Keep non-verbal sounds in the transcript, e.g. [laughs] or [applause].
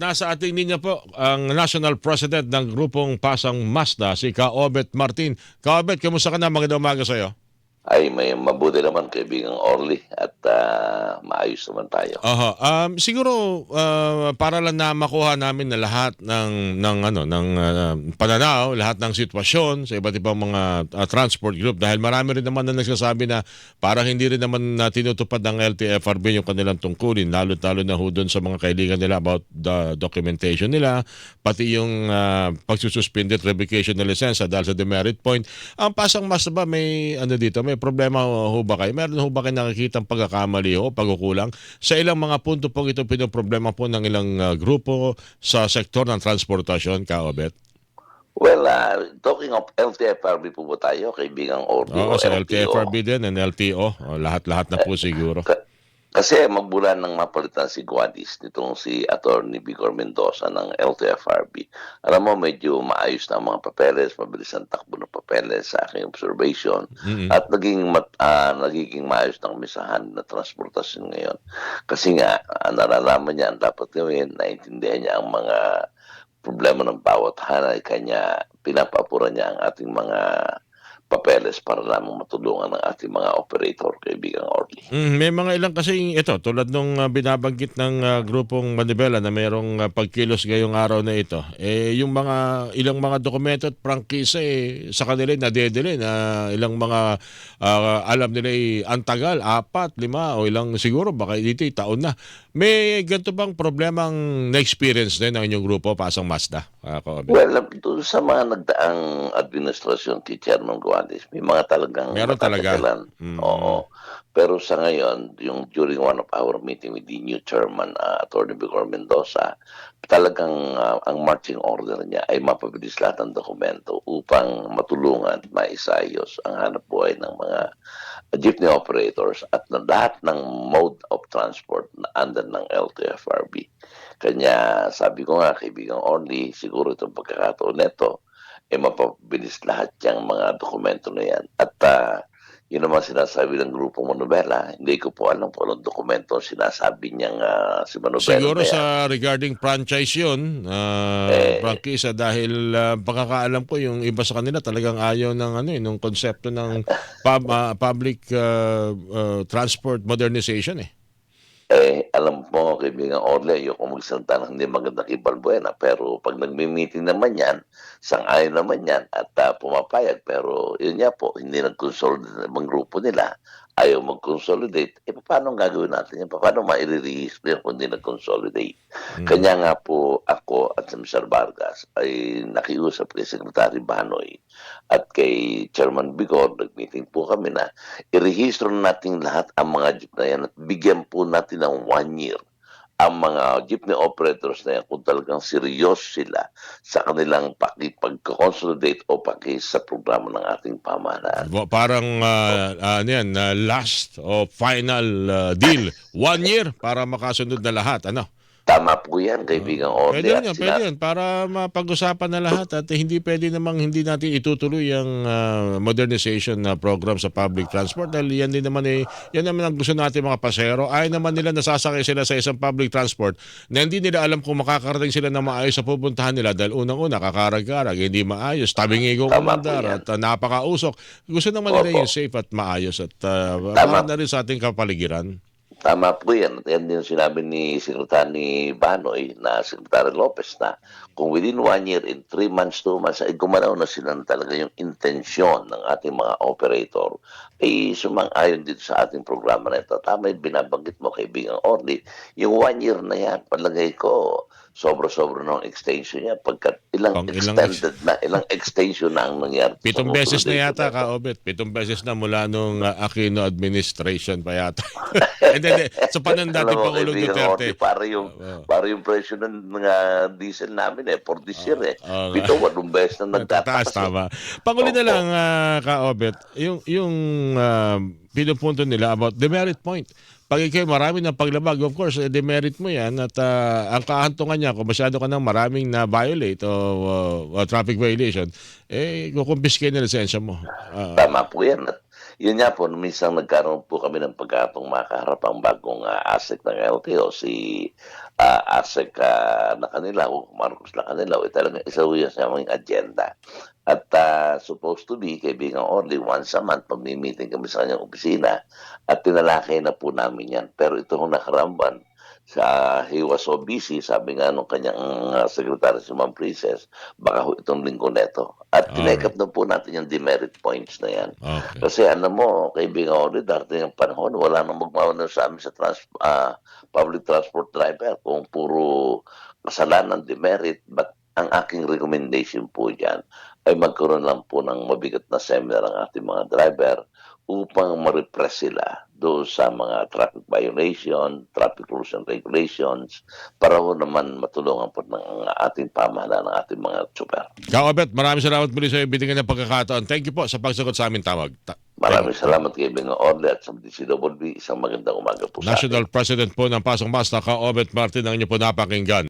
nasa ating linya po ang National President ng grupong Pasang Mazda, si Kaobet Martin. Kaobet, kamusta ka na? Magandang umaga sa iyo. ay may mabuti naman kaibigang Orly at ah, maayos naman tayo. Aha. Um, siguro uh, para lang na makuha namin na lahat ng ng ano ng uh, pananaw, lahat ng sitwasyon sa iba't ibang mga uh, transport group dahil marami rin naman na nagsasabi na parang hindi rin naman na tinutupad ng LTFRB yung kanilang tungkulin lalo lalo na ho doon sa mga kaibigan nila about the documentation nila pati yung uh, pagsususpended revocation ng lisensya dahil sa demerit point. Ang pasang mas ba may ano dito, may problema ho ba kayo? Meron ho ba kayo nakikitang pagkakamali ho, pagkukulang? Sa ilang mga punto po ito pinoproblema po ng ilang uh, grupo sa sektor ng transportasyon, Kaobet? Well, ah, talking of LTFRB po ba tayo, kaibigang Orly? Oo, sa? LTFRB din and LTO. O, lahat-lahat na po siguro. [laughs] Ka- kasi magbulan ng mapalitan si Guadis nitong si Attorney Vigor Mendoza ng LTFRB. Alam mo, medyo maayos na ang mga papeles, mabilis ang takbo ng papeles sa aking observation. Mm-mm. At naging mat, ah, nagiging maayos ng misahan na transportasyon ngayon. Kasi nga, ah, nalalaman niya ang dapat gawin, naintindihan niya ang mga problema ng bawat hanay, kanya pinapapuran niya ang ating mga papeles para lamang matulungan ng ating mga operator, kaibigang Orly. Mm, may mga ilang kasi ito tulad nung uh, binabanggit ng uh, grupong Manibela na mayroong uh, pagkilos ngayong araw na ito. Eh yung mga ilang mga dokumento at prangkisa eh sa kanila nadedele na ilang mga uh, alam nila eh, ang tagal, apat, lima o ilang siguro baka dito eh, taon na. May ganito bang problemang na-experience din ng inyong grupo pasang Mazda? Uh? Well, doon sa mga nagdaang administrasyon kay Chairman Guadis, may mga talagang Meron talaga. Mm. Oo. Pero sa ngayon, yung during one of our meeting with the new chairman, uh, Attorney Vigor Mendoza, talagang uh, ang marching order niya ay mapabilis lahat ng dokumento upang matulungan, maisayos ang hanap buhay ng mga jeepney operators at na lahat ng mode of transport na under ng LTFRB. Kanya sabi ko nga, kaibigang Orly, siguro itong pagkakataon neto, eh mapabilis lahat yung mga dokumento na yan. At ah, yun naman sinasabi ng grupong Manubela, hindi ko po alam kung anong dokumento sinasabi niyang ah, si Manubela. Siguro sa regarding franchise yun, uh, Eh. prangkisa, dahil uh, pagkakaalam ko yung iba sa kanila talagang ayaw ng ano eh, nung konsepto ng [laughs] pub- ah, public uh, uh, transport modernization eh. Eh, alam mo, kaibigan Orle, ayoko magsalita ng hindi maganda kay Balbuena. Pero pag nagmi-meeting naman yan, sang-ayon naman yan at ah, pumapayag. Pero yun nga po, hindi nag-consolidate ang grupo nila. Ayaw mag-consolidate. Eh, paano gagawin natin yan? Paano ma-release yan kung hindi nag-consolidate? Mm. Kanya nga po ako at si Mr. Vargas ay nakiusap kay Secretary Banoy at kay Chairman Bigor, nag-meeting po kami na irehistro natin lahat ang mga jeep na yan at bigyan po natin ng one year ang mga jeepney operators na yan kung talagang seryoso sila sa kanilang pakipag-consolidate o paki sa programa ng ating pamahalaan. Wa- Parang uh, ano yan, uh, last o final uh, deal. One year para makasunod na lahat. Ano? Tama po yan, kaibigan Orly. Pwede sina- pwede yun. Para mapag-usapan na lahat at hindi pwede namang hindi natin itutuloy ang ah, modernization na program sa public transport dahil yan din naman eh, yan naman ang gusto natin mga pasero. Ay naman nila nasasakay sila sa isang public transport na hindi nila alam kung makakarating sila na maayos sa pupuntahan nila dahil unang-una kakarag-karag, hindi maayos, tabingigo kumandar yan. at ah, napakausok. Gusto naman nila Opo. yung safe at maayos at uh, na rin sa ating kapaligiran. Tama po yan. At yan din sinabi ni Secretary Banoy na Secretary Lopez na kung within one year, in three months, two months, ay gumanaw na sila talaga yung intensyon ng ating mga operator ay sumang-ayon dito sa ating programa na ito. Tama yung binabanggit mo, kaibigan Orly. Yung one year na yan, palagay ko, sobra-sobra ng extension niya. Pagkat ilang Pang ilang extended na, ilang extension na ang nangyari. Pitong beses na yata ka, Obet. Pitong beses na mula nung uh, Aquino administration pa yata. [laughs] Hindi, hindi. Sa panahon dati Pangulong kaibigan Duterte. Orly, para yung Oo. para yung presyo ng mga diesel namin eh for this year eh. oo nga. Pito walong beses na nagtataas. eh. tama. Panguli na lang, uh, ka-Obet, yung, yung uh, pinupunto nila about demerit point. Pag ikaw marami ng paglabag, of course, eh, demerit mo yan at uh, ang kahantungan niya, kung masyado ka ng maraming na violate o uh, uh, traffic violation, eh, kukumpiske na lisensya mo. Ah, Tama po yan. At yun nga po, minsan nagkaroon po kami ng pagkatong makaharap ang bagong uh, asset ng LTO, si uh, ASEC ah, na kanila o Marcos na kanila, eh, talagang isa yan sa aming agenda. At ah, supposed to be, kaibigan Orly, once a month, magmi-meeting kami sa kanyang opisina at tinalakay na po namin yan. Pero ito hong nakaramban, sa he was so busy, sabi nga nung kanyang uh, secretary si Ma'am Princess, baka ho itong linggo neto. At up na po natin yung demerit points na yan. Okay. Kasi ano mo, kaibigan ko rin, darating ang panahon, wala nang magmamano sa amin sa trans, ah, public transport driver kung puro kasalanan demerit. But ang aking recommendation po dyan ay magkaroon lang po ng mabigat na seminar ang ating mga driver upang ma-repress sila doon sa mga traffic violation, traffic rules and regulations para ho naman matulungan po ng ating pamahalaan ng ating mga tsuper. Kaobet, maraming salamat muli sa ibigay ng pagkakataon. Thank you po sa pagsagot sa aming tawag. Ta- Maraming salamat kay Benga Orle at sa DCWB. Isang magandang umaga po sa atin. National President po ng Pasong Basta, Kaobet Martin, ang inyo po napakinggan.